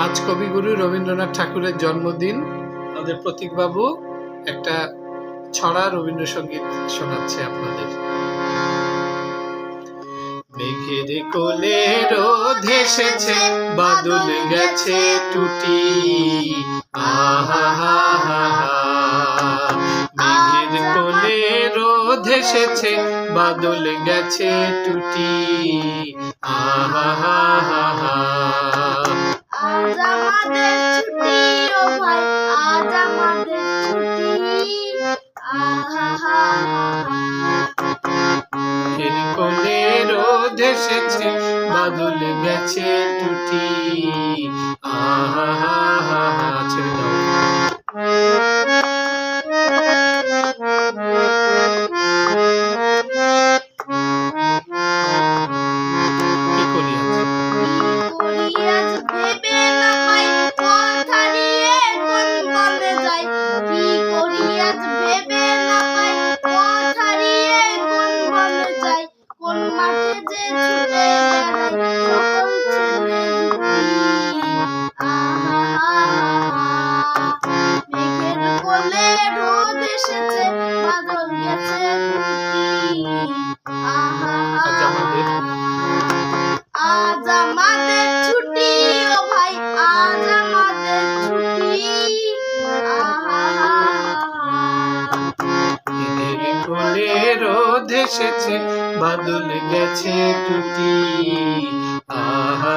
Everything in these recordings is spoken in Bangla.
আজ কবিগুরু রবীন্দ্রনাথ ঠাকুরের জন্মদিন। আমাদের প্রতীকবাবু একটা ছড়া রবীন্দ্রসঙ্গীত শোনাচ্ছে আপনাদের। মেঘের কোলে রোদ এসেছে, বাদল গেছে টুটি। মেঘের কোলে রোদ এসেছে, বাদল গেছে টুটি। আহা হা হা। দেশেছে বাদলে গেছে টুটি আহ kids into the mountain top. ভেসেছে বাদল গেছে টুটি আহা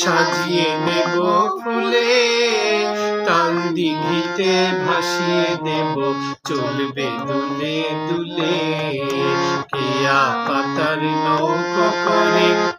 সাজিয়ে নেব ফুলে তাল দিঘিতে ভাসিয়ে দেব চলবে দুলে দুলে Maria, Patarino, Cocorico.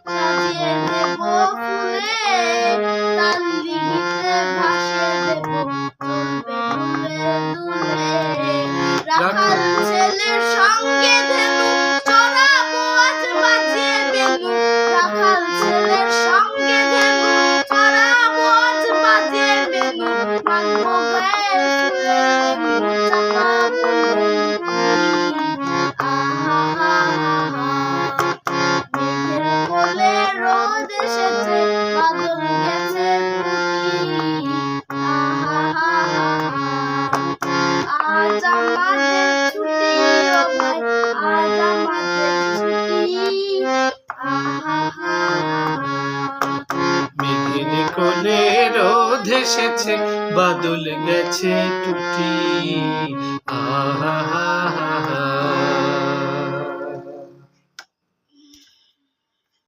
কোনে রোধ এসেছে বাদল গেছে টুটি আহ